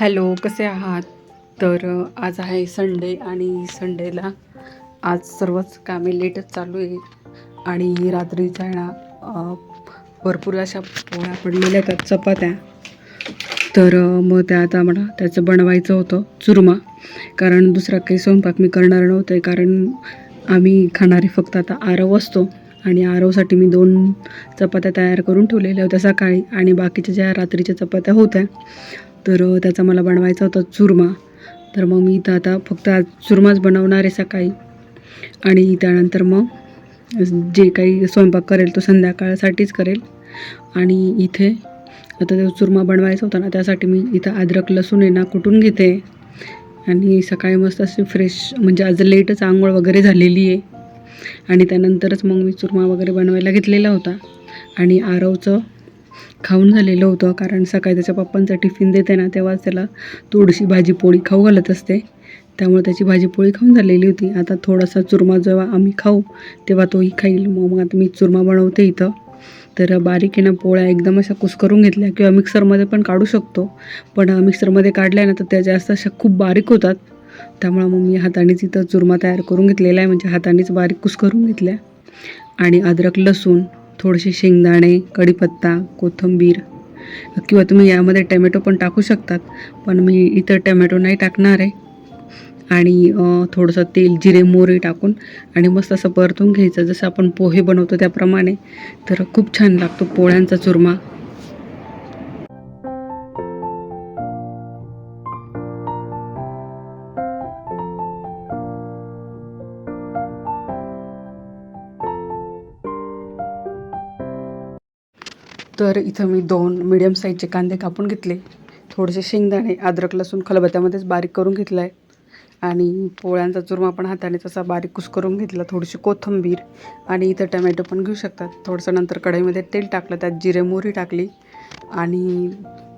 Hello कसे आहात? तर आज आहे संडे आणि संडेला आज सर्वच कामे लेटच चालू आहे आणि रात्रीच्या आहे ना भरपूर अशा पोळ्या पडलेल्या आहेत चपात्या. तर मग त्या आता मला त्याचं बनवायचं होतं चुरमा. कारण दुसरा काही स्वयंपाक मी करणार नव्हते कारण आम्ही खाणारी फक्त आता आरव असतो आणि आरवसाठी मी दोन चपात्या तयार करून ठेवलेल्या होत्या सकाळी आणि बाकीच्या ज्या रात्रीच्या चपात्या होत्या तर त्याचा मला बनवायचा होता चुरमा. तर मग मी इथं आता फक्त आज चुरमाच बनवणार आहे सकाळी. आणि त्यानंतर मग जे काही स्वयंपाक करेल तो संध्याकाळसाठीच करेल. आणि इथे आता तो चुरमा बनवायचा होता ना त्यासाठी मी इथं अद्रक लसूण आहे ना कुटून घेते. आणि सकाळी मस्त अशी फ्रेश म्हणजे आज लेटच आंघोळ वगैरे झालेली आहे. आणि त्यानंतरच मग मी चुरमा वगैरे बनवायला घेतलेला होता. आणि आरवचं खाऊन झालेलं होतं कारण सकाळी त्याच्या पप्पांचा टिफिन देते ना तेव्हाच त्याला थोडीशी भाजी पोळी खाऊ घालत असते. त्यामुळे त्याची भाजी पोळी खाऊन झालेली होती. आता थोडासा चुरमा जेव्हा आम्ही खाऊ तेव्हा तोही खाईल. मग मग आता मी चुरमा बनवते इथं. तर बारीक आहे ना पोळ्या एकदम अशा कुसकरून घेतल्या किंवा मिक्सरमध्ये पण काढू शकतो. पण मिक्सरमध्ये काढल्या ना तर त्या जास्त अशा खूप बारीक होतात. त्यामुळं मग मी हातानेच इथं चुरमा तयार करून घेतलेला आहे. म्हणजे हातानेच बारीक कुसकरून घेतल्या. आणि अद्रक लसूण थोडेसे शेंगदाणे कढीपत्ता कोथिंबीर किंवा तुम्ही यामध्ये टॅमॅटो पण टाकू शकतात पण मी इतर टमॅटो नाही टाकणार आहे. आणि थोडंसं तेल जिरे मोहरी टाकून आणि मस्त असं परतून घ्यायचं. जसं आपण पोहे बनवतो त्याप्रमाणे. तर खूप छान लागतो पोळ्यांचा चुरमा. तर इथं मी दोन मिडियम साईजचे कांदे कापून घेतले. थोडेसे शेंगदाणे अद्रक लसूण खलबत्त्यामध्येच बारीक करून घेतला आहे आणि पोळ्यांचा चुरमा पण हाताने तसा बारीक कुस करून घेतला थोडीशी कोथिंबीर आणि इथं टमॅटो पण घेऊ शकतात. थोडंसं नंतर कढईमध्ये तेल टाकलं त्यात जिरे मोहरी टाकली. आणि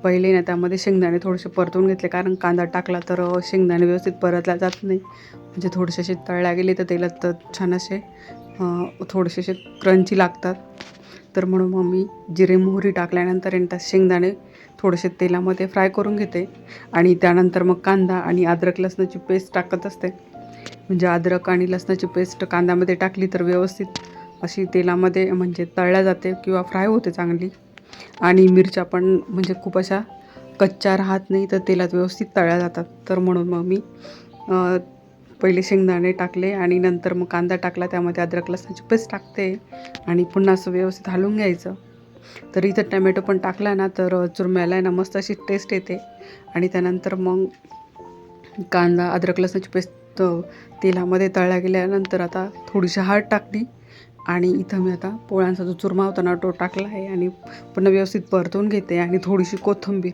पहिले ना त्यामध्ये शेंगदाणे थोडेसे परतून घेतले कारण कांदा टाकला तर शेंगदाणे व्यवस्थित परतला जात नाही. म्हणजे थोडेसे असे तळल्या गेले तर तेलात तर छान असे थोडेसे असे क्रंची लागतात. तर म्हणून मग मी जिरे मोहरी टाकल्यानंतर आहे शेंगदाणे थोडेसे तेलामध्ये फ्राय करून घेते. आणि त्यानंतर मग कांदा आणि अद्रक लसणाची पेस्ट टाकत असते. म्हणजे अद्रक आणि लसणाची पेस्ट कांद्यामध्ये टाकली तर व्यवस्थित अशी तेलामध्ये म्हणजे तळल्या जाते किंवा फ्राय होते चांगली. आणि मिरच्या पण म्हणजे खूप अशा कच्च्या राहत नाही तर तेलात व्यवस्थित तळल्या जातात. तर म्हणून मग मी पहिले शेंगदाणे टाकले आणि नंतर मग कांदा टाकला त्यामध्ये अद्रक लसणाची पेस्ट टाकते आणि पुन्हा असं व्यवस्थित हलवून घ्यायचं. तर इथं टमॅटो पण टाकला ना तर चुरम्याला आहे ना मस्त अशी टेस्ट येते. आणि त्यानंतर मग कांदा अद्रक लसणाची पेस्ट तेलामध्ये तळल्या गेल्यानंतर आता थोडीशी हळद टाकली. आणि इथं मी आता पोळ्यांचा जो चुरमा होता ना तो टाकला आहे आणि पुन्हा व्यवस्थित परतवून घेते आणि थोडीशी कोथिंबीर.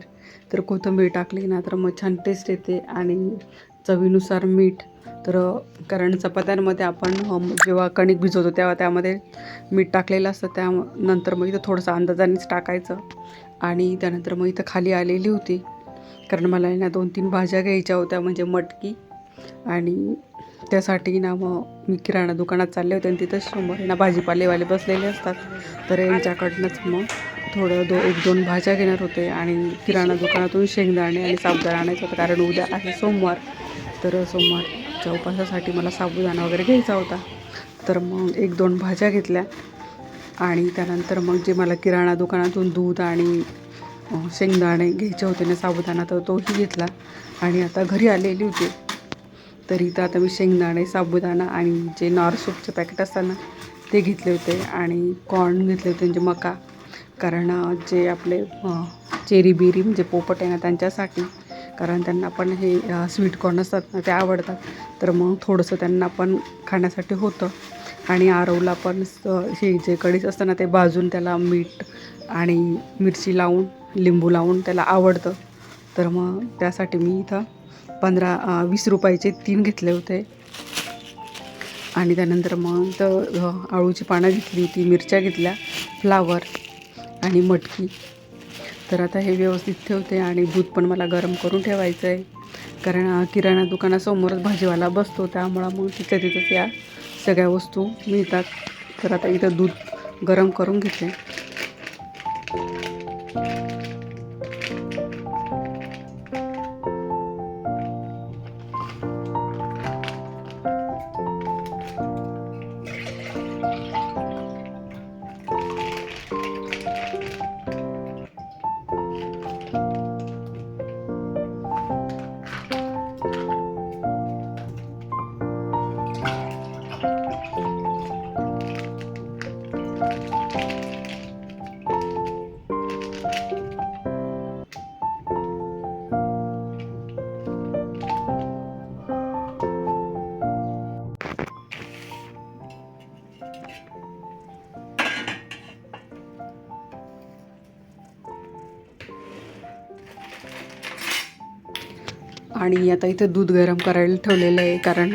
तर कोथिंबीर टाकली ना तर मग छान टेस्ट येते आणि चवीनुसार मीठ तर कारण चपात्यांमध्ये आपण जेव्हा कणिक भिजवतो तेव्हा त्यामध्ये मीठ टाकलेलं असतं. त्या नंतर मग इथं थोडंसं अंदाजानेच टाकायचं. आणि त्यानंतर मग इथं खाली आलेली होती. कारण मला ना दोन तीन भाज्या घ्यायच्या होत्या म्हणजे मटकी आणि त्यासाठी ना मग मी किराणा दुकानात चालले होते आणि तिथं समोर ना भाजीपालेवाले बसलेले असतात. तर यांच्याकडनंच मग थोडं दो एक दोन भाज्या घेणार होते आणि किराणा दुकानातून शेंगदाणे आणि साबुदाणा आणायचं होतं. कारण उद्या आहे सोमवार. तर सोमवार सोमवारच्या उपासासाठी मला साबुदाणा वगैरे घ्यायचा होता. तर मग एक दोन भाज्या घेतल्या. आणि त्यानंतर मग जे मला किराणा दुकानातून दूध आणि शेंगदाणे घ्यायचे होते ना साबुदाणा तर तोही घेतला. आणि आता घरी आलेली होती. तर इथं आता मी शेंगदाणे साबुदाणा आणि जे नॉर सूपचे पॅकेट असतात ना ते घेतले होते. आणि कॉर्न घेतले होते म्हणजे मका. कारण जे आपले चेरी बिरी म्हणजे पोपट आहे ना त्यांच्यासाठी कारण त्यांना पण हे स्वीट कॉर्न असतात ना ते आवडतात. तर मग थोडंसं त्यांना पण खाण्यासाठी होतं. आणि आरवला पण हे जे कढीच असतं ना ते भाजून त्याला मीठ आणि मिरची लावून लिंबू लावून त्याला आवडतं. तर मग त्यासाठी मी इथं पंधरा वीस रुपयाचे तीन घेतले होते. आणि त्यानंतर मग तर आळूची पानं घेतली होती मिरच्या घेतल्या फ्लावर आणि मटकी. तर आता हे व्यवस्थित ठेवते आणि दूध पण मला गरम करून ठेवायचं आहे कारण किराणा दुकानासमोरच भाजीवाला बसतो त्यामुळं मग तिथं तिथंच या सगळ्या वस्तू मिळतात. तर आता इथं दूध गरम करून घेते. आणि आता इथं दूध गरम करायला ठेवलेलं आहे कारण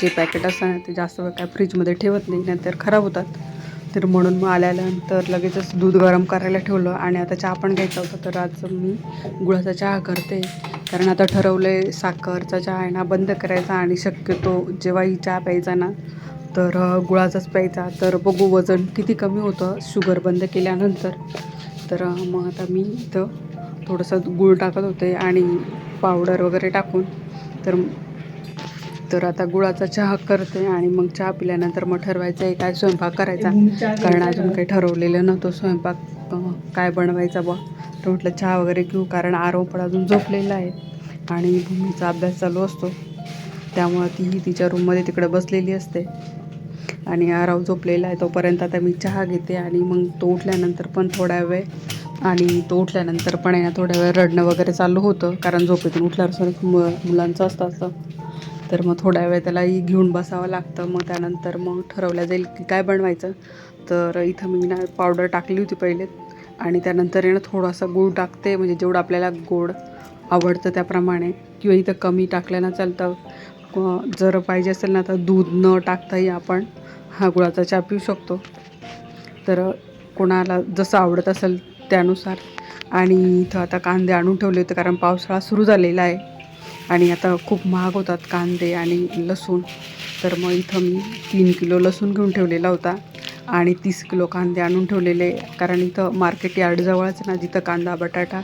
जे पॅकेट असतात ना ते जास्त वेळ काय फ्रीजमध्ये ठेवत नाही नंतर खराब होतात. तर म्हणून मग आल्यानंतर लगेचच दूध गरम करायला ठेवलं आणि आता चहा पण घ्यायचा होता तर आज मी गुळाचा चहा करते. कारण आता ठरवलं आहे साखरचा चहा आहे ना बंद करायचा आणि शक्यतो जेव्हाही चहा प्यायचा ना तर गुळाचाच प्यायचा. तर बघू वजन किती कमी होतं शुगर बंद केल्यानंतर. तर मग आता मी इथं थोडंसं गूळ टाकत होते आणि पावडर वगैरे टाकून. तर तर आता गुळाचा चहा करते आणि मग चहा पिल्यानंतर मग ठरवायचं आहे काय स्वयंपाक करायचा. कारण अजून काही ठरवलेलं नव्हतं स्वयंपाक काय बनवायचा बा तर म्हटलं चहा वगैरे घेऊ कारण आरो पण अजून झोपलेला आहे आणि भूमीचा अभ्यास चालू असतो. त्यामुळं तीही तिच्या रूममध्ये तिकडे बसलेली असते. आणि आराव झोपलेला आहे तोपर्यंत आता मी चहा घेते आणि मग तो उठल्यानंतर पण थोडा वेळ आणि तो उठल्यानंतर पण आहे ना थोड्या वेळ रडणं वगैरे चालू होतं कारण झोपेतून उठल्यावर सर मु मुलांचं असतं असं. तर मग थोड्या वेळ त्यालाही घेऊन बसावं लागतं मग त्यानंतर मग ठरवलं जाईल की काय बनवायचं. तर इथं मी ना पावडर टाकली होती पहिले आणि त्यानंतर आहे ना थोडासा गूळ टाकते म्हणजे जेवढं आपल्याला गोड आवडतं त्याप्रमाणे. किंवा इथं कमी टाकल्यानं चालतं. जर पाहिजे असेल ना तर दूध न टाकताही आपण हा गुळाचा चहा पिऊ शकतो. तर कोणाला जसं आवडत असेल त्यानुसार. आणि इथं आता कांदे आणून ठेवले होते कारण पावसाळा सुरू झालेला आहे. आणि आता खूप महाग होतात कांदे आणि लसूण. तर मग इथं मी तीन किलो लसूण घेऊन ठेवलेला होता. आणि तीस किलो कांदे आणून ठेवलेले. कारण इथं मार्केट यार्डजवळच ना जिथं कांदा बटाटा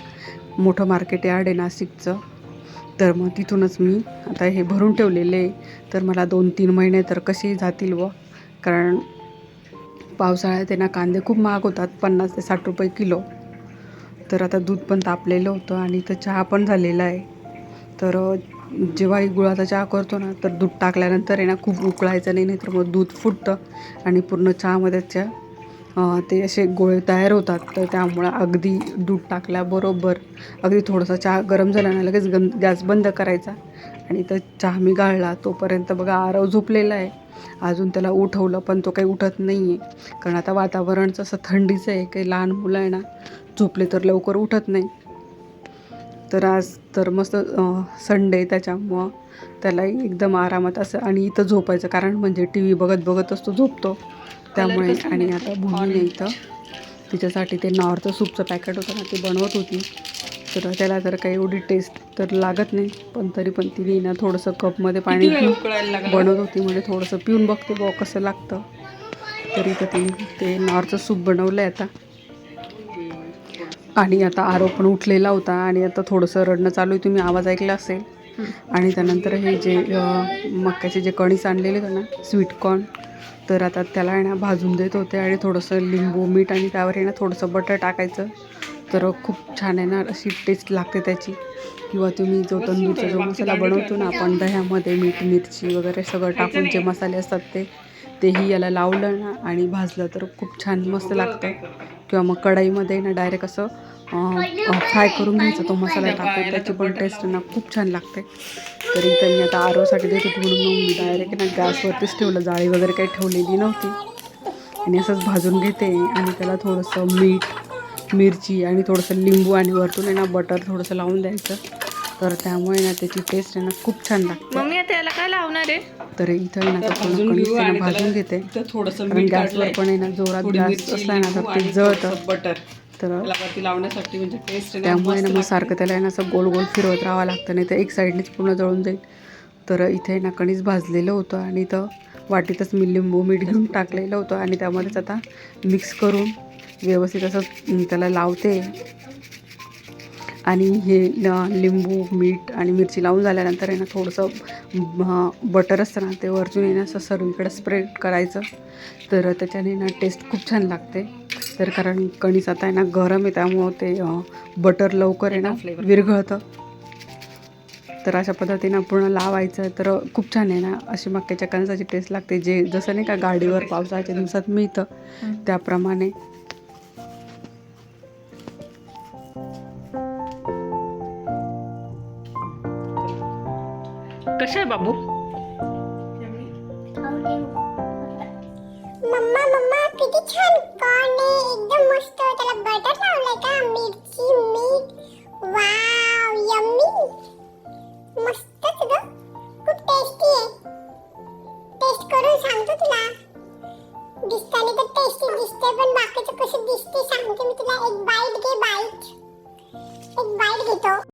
मोठं मार्केट यार्ड आहे नाशिकचं. तर मग तिथूनच मी आता हे भरून ठेवलेले. तर मला दोन तीन महिने तर कसेही जातील व? कारण पावसाळ्यात आहे ना कांदे खूप महाग होतात पन्नास ते साठ रुपये किलो. तर आता दूध पण तापलेलं होतं आणि इथं चहा पण झालेला आहे. तर जेव्हाही गुळाचा चहा करतो ना तर दूध टाकल्यानंतर आहे ना खूप उकळायचं नाही नाही तर मग दूध फुटतं आणि पूर्ण चहामध्ये ते असे गोळे तयार होतात. तर त्यामुळं अगदी दूध टाकल्याबरोबर अगदी थोडंसं चहा गरम झाला ना लगेच गं गॅस बंद करायचा आणि तर चहा मी गाळला. तोपर्यंत बघा आरव झोपलेला आहे. अजून त्याला उठवलं पण तो काही उठत नाही आहे कारण आता वातावरणचं असं थंडीचं आहे काही लहान मुलं आहे ना झोपले तर लवकर उठत नाही. तर आज तर मस्त संडे त्याच्यामुळं त्यालाही एकदम आरामात असं आणि इथं झोपायचं. कारण म्हणजे टी व्ही बघत बघतच तो झोपतो. त्यामुळे आणि आता भूमीने इथं. तिच्यासाठी ते नॉर्थ सूपचं पॅकेट होतं ना ते बनवत होती. तर त्याला तर काही एवढी टेस्ट तर लागत नाही. पण तरी पण तिने ना थोडंसं कपमध्ये पाणी बनवत होती. म्हणजे थोडंसं पिऊन बघते बुवा कसं लागतं. तरी तर तिने ते नॉर्थ सूप बनवलं आहे आता. आणि आता आरोप पण उठलेला होता आणि आता थोडंसं रडणं चालू आहे. तुम्ही आवाज ऐकला असेल. आणि त्यानंतर हे जे अ, मक्याचे जे कणीस आणलेले होते ना स्वीटकॉर्न तर आता त्याला आहे ना भाजून देत होते आणि थोडंसं लिंबू मीठ आणि त्यावर आहे ना थोडंसं बटर टाकायचं. तर खूप छान आहे ना अशी टेस्ट लागते त्याची. किंवा तुम्ही जो तंदूरचा जो मसाला बनवतो ना आपण दह्यामध्ये मीठ मिरची वगैरे सगळं टाकून जे मसाले असतात ते तेही याला लावलं ना आणि भाजलं तर खूप छान मस्त लागतं किंवा मग कढाईमध्ये ना डायरेक्ट असं फ्राय करून घ्यायचा तो मसाला टाकून त्याची पण टेस्ट ना खूप छान लागते. तर इथं मी आता आरोसाठी देत होती म्हणून मग मी डायरेक्ट ना गॅसवरतीच ठेवलं जाळी वगैरे काही ठेवलेली नव्हती. आणि असंच भाजून घेते आणि त्याला थोडंसं मीठ मिरची आणि थोडंसं लिंबू आणि वरतून आहे ना बटर थोडंसं लावून द्यायचं. तर त्यामुळे ना त्याची टेस्ट आहे ना खूप छान लागते. मम्मी आता याला काय लावणार आहे? तर इथं आहे ना आता पूर्ण कणीस आहे ना भाजून घेते. थोडंसं गॅसवर पण आहे ना जोरात गॅस असला ना तर ते जळतं. बटर तर लावण्यासाठी म्हणजे टेस्ट त्यामुळे ना मग सारखं त्याला आहे ना असं गोल गोल फिरवत राहावं लागतं नाही तर एक साईडनेच पूर्ण जळून जाईल. तर इथे ना कणीस भाजलेलं होतं आणि इथं वाटीतच मी लिंबू मीठ घेऊन टाकलेलं होतं आणि त्यामध्येच आता मिक्स करून व्यवस्थित असं त्याला लावते. आणि हे लिंबू मीठ आणि मिरची लावून झाल्यानंतर आहे ना थोडंसं बटर असतं ना ते वरतून आहे ना असं सर्वीकडे स्प्रेड करायचं. तर त्याच्याने ना टेस्ट खूप छान लागते. तर कारण कणीस आता आहे ना गरम आहे त्यामुळं ते बटर लवकर आहे ना विरघळतं. तर अशा पद्धतीनं पूर्ण लावायचं. तर खूप छान आहे ना अशी मक्याच्या कणसाची टेस्ट लागते. जे जसं नाही का गाडीवर पावसाळ्याच्या दिवसात मिळतं त्याप्रमाणे. कसं आहे बाबू मम्मा मम्मा किती